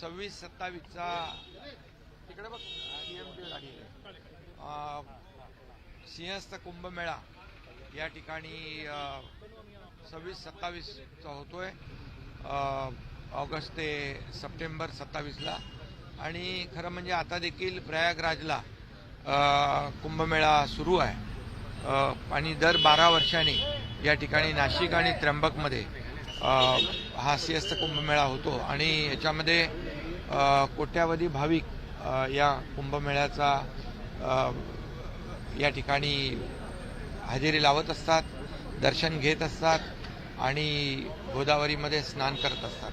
सव्वीस सत्तावीसचा तिकडे बघ गाडी आहे. सिंहस्थ कुंभमेळा या ठिकाणी सव्वीस सत्तावीसचा होतोय. ऑगस्ट ते सप्टेंबर सत्तावीसला. आणि खरं म्हणजे आता देखील प्रयागराजला कुंभमेळा सुरू आहे. आणि दर बारा वर्षांनी या ठिकाणी नाशिक आणि त्र्यंबकमध्ये हा सिंहस्थ कुंभमेळा होतो आणि याच्यामध्ये कोट्यावधी भाविक या कुंभमेळ्याचा या ठिकाणी हजेरी लावत असतात दर्शन घेत असतात आणि गोदावरीमध्ये स्नान करत असतात.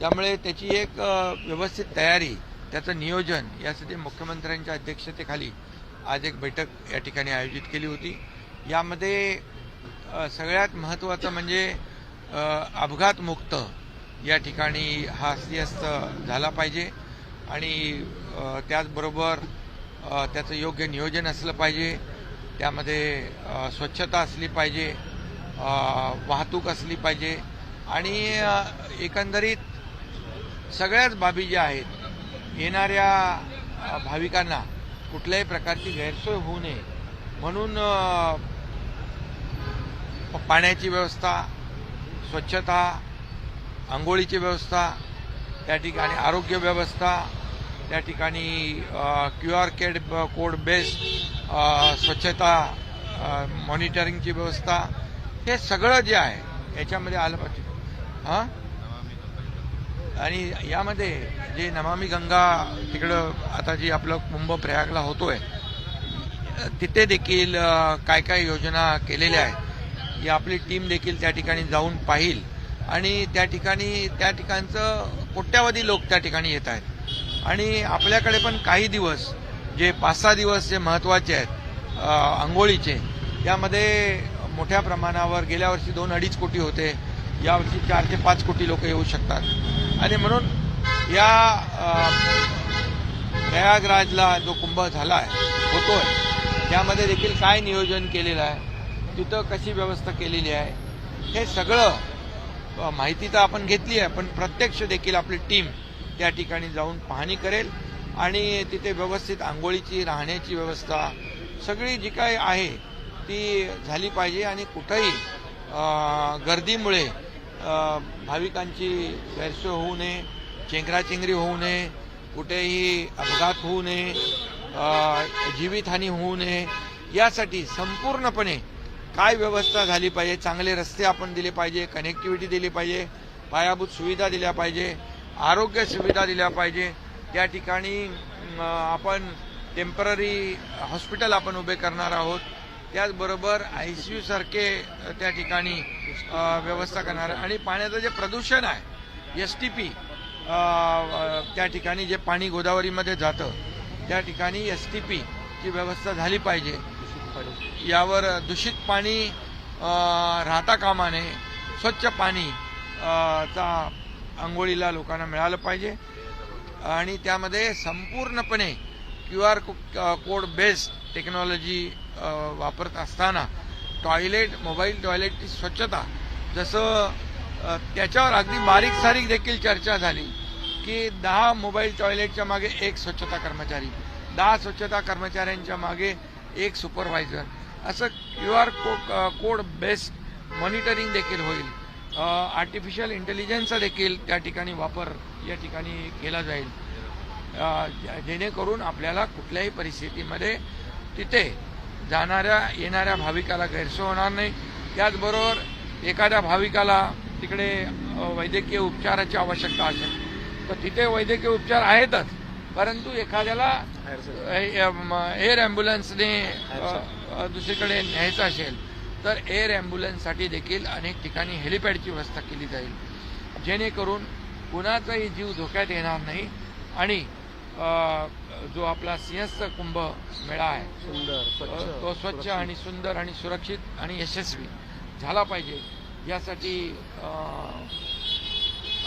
त्यामुळे त्याची एक व्यवस्थित तयारी त्याचं नियोजन यासाठी मुख्यमंत्र्यांच्या अध्यक्षतेखाली आज एक बैठक या ठिकाणी आयोजित केली होती. यामध्ये सगळ्यात महत्त्वाचं म्हणजे अपघातमुक्त या ठिकाणी हा सिंहस्थ झाला पाहिजे आणि त्याचबरोबर त्याचं योग्य नियोजन असलं पाहिजे. त्यामध्ये स्वच्छता असली पाहिजे वाहतूक असली पाहिजे आणि एकंदरीत सगळ्याच बाबी ज्या आहेत येणाऱ्या भाविकांना कुठल्याही प्रकारची गैरसोय होऊ नये. म्हणून पाण्याची व्यवस्था स्वच्छता आंघोळीची व्यवस्था त्या ठिकाणी आरोग्य व्यवस्था त्या ठिकाणी क्यू आर केड कोड बेस्ड स्वच्छता मॉनिटरिंगची व्यवस्था हे सगळं जे आहे याच्यामध्ये आलं पाहिजे. हां? आणि यामध्ये जे नमामी गंगा तिकडं आता जी आपलं कुंभ प्रयागला होतोय तिथे देखील काय काय योजना केलेल्या आहेत? ही आपली टीम देखील त्या ठिकाणी जाऊन पाहिल. आणि त्या ठिकाणी त्या ठिकाणचं कोट्यावधी लोक त्या ठिकाणी येत आहेत. आणि आपल्याकडे पण काही दिवस जे पाच सहा दिवस जे महत्त्वाचे आहेत आंघोळीचे यामध्ये मोठ्या प्रमाणावर गेल्या वर्षी दोन अडीच कोटी होते. यावर्षी चार ते पाच कोटी लोक येऊ शकतात. आणि म्हणून या प्रयागराजला जो कुंभ झाला आहे होतोय त्यामध्ये देखील काय नियोजन केलेलं आहे? तिथं कशी व्यवस्था केलेली आहे हे सगळं माहिती तर आपण घेतली आहे पण प्रत्यक्ष देखील आपली टीम त्या ठिकाणी जाऊन पाहणी करेल आणि तिथे व्यवस्थित आंघोळीची राहण्याची व्यवस्था सगळी जी काय आहे ती झाली पाहिजे आणि कुठंही गर्दीमुळे भाविकांची गैरसोय होऊ नये चेंगराचेंगरी होऊ नये कुठेही अपघात होऊ नये जीवितहानी होऊ नये यासाठी संपूर्णपणे काय व्यवस्था झाली पाहिजे? चांगले रस्ते आपण दिले पाहिजे कनेक्टिव्हिटी दिली पाहिजे पायाभूत सुविधा दिल्या पाहिजे आरोग्य सुविधा दिल्या पाहिजे. त्या ठिकाणी आपण टेंपररी हॉस्पिटल आपण उभे करणार आहोत. त्याचबरोबर आय सी यू सारखे त्या ठिकाणी व्यवस्था करणार. आणि पाण्याचं जे प्रदूषण आहे एस टी पी त्या ठिकाणी जे पाणी गोदावरीमध्ये जातं त्या ठिकाणी एस टी पीची व्यवस्था झाली पाहिजे. यावर दूषित पाणी राहता कामा नये स्वच्छ पाणी चा आंघोळीला लोकांना मिळालं पाहिजे. आणि त्यामध्ये संपूर्णपणे Q R code based technology वापरत असताना टॉयलेट मोबाईल टॉयलेटची स्वच्छता जसं त्याच्यावर अगदी बारीक सारीक देखील चर्चा झाली की दहा मोबाईल टॉयलेटच्या मागे एक स्वच्छता कर्मचारी दहा स्वच्छता कर्मचाऱ्यांच्या मागे एक सुपरवायझर असं Q R code based monitoring देखील होईल. आर्टिफिशियल इंटेलिजन्सचा देखील त्या ठिकाणी वापर या ठिकाणी केला जाईल. जेणेकरून आपल्याला कुठल्याही परिस्थितीमध्ये तिथे जाणाऱ्या येणाऱ्या भाविकाला गैरसोय होणार नाही. त्याचबरोबर एखाद्या भाविकाला तिकडे वैद्यकीय उपचाराची आवश्यकता असेल तर तिथे वैद्यकीय उपचार आहेतच. परंतु एखाद्याला एअर ॲम्ब्युलन्सने दुसरीकडे न्यायचं असेल तर एअर ॲम्ब्युलन्ससाठी देखील अनेक ठिकाणी हेलिपॅडची व्यवस्था केली जाईल. जेणेकरून कुणाचाही जीव धोक्यात येणार नाही आणि जो आपला सिंहस्थ कुंभ मेळा आहे सुंदर तो स्वच्छ आणि सुंदर आणि सुरक्षित आणि यशस्वी झाला पाहिजे. यासाठी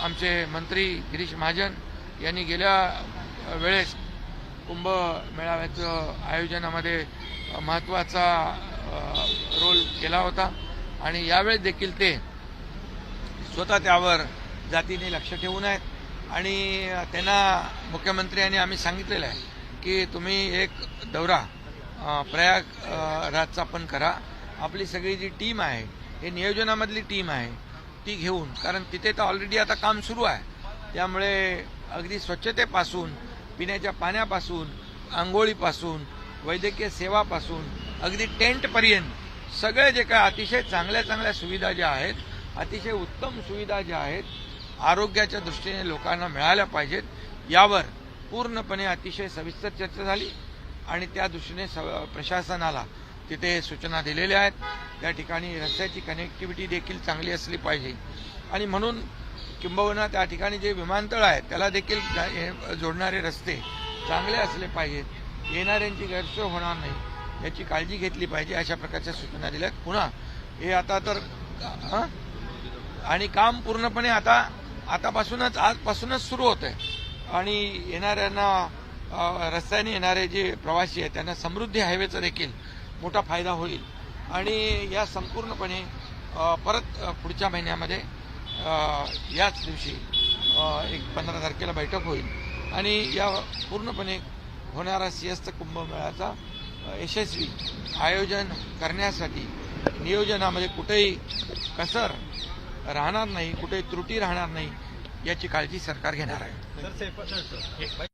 आमचे मंत्री गिरीश महाजन यांनी गेल्या वेळेस कुंभ मेळाव्याचं आयोजनामध्ये महत्त्वाचा रोल केला होता. आणि यावेळेस देखील ते स्वतः त्यावर जातीने लक्ष ठेवून आहेत. आणि त्यांना मुख्यमंत्र्यांनी आम्ही सांगितलेलं आहे की तुम्ही एक दौरा प्रयाग राजचा पण करा. आपली सगळी जी टीम आहे हे नियोजनामधली टीम आहे ती घेऊन कारण तिथे तर ऑलरेडी आता काम सुरू आहे. त्यामुळे अगदी स्वच्छतेपासून पिण्याच्या पाण्यापासून आंघोळीपासून वैद्यकीय सेवापासून अगदी टेंटपर्यंत सगळे जे काय अतिशय चांगल्या चांगल्या सुविधा ज्या आहेत अतिशय उत्तम सुविधा ज्या आहेत आरोग्याच्या दृष्टीने लोकांना मिळाल्या पाहिजेत. यावर पूर्णपणे अतिशय सविस्तर चर्चा झाली आणि त्या दृष्टीने स- प्रशासनाला तिथे सूचना दिलेल्या आहेत. त्या ठिकाणी रस्त्याची कनेक्टिव्हिटी देखील चांगली असली पाहिजे. आणि म्हणून किंबहुना त्या ठिकाणी जे विमानतळ आहे त्याला देखील हे जोडणारे रस्ते चांगले असले पाहिजेत. येणाऱ्यांची गैरसोय होणार नाही. याची काळजी घेतली पाहिजे अशा प्रकारच्या सूचना दिल्या पुन्हा हे आता तर आणि काम पूर्णपणे आता आतापासूनच आजपासूनच सुरू होत आहे आणि येणाऱ्यांना रस्त्याने येणारे जे प्रवासी आहेत त्यांना समृद्धी हायवेचा देखील मोठा फायदा होईल. आणि या संपूर्णपणे परत पुढच्या महिन्यामध्ये याच दिवशी एक पंधरा तारखेला बैठक होईल. आणि या पूर्णपणे होणारा सिंहस्थ कुंभमेळ्याचा यशस्वी आयोजन करण्यासाठी नियोजनामध्ये कुठेही कसर राहणार नाही कुठेही त्रुटी राहणार नाही याची काळजी सरकार घेणार आहे.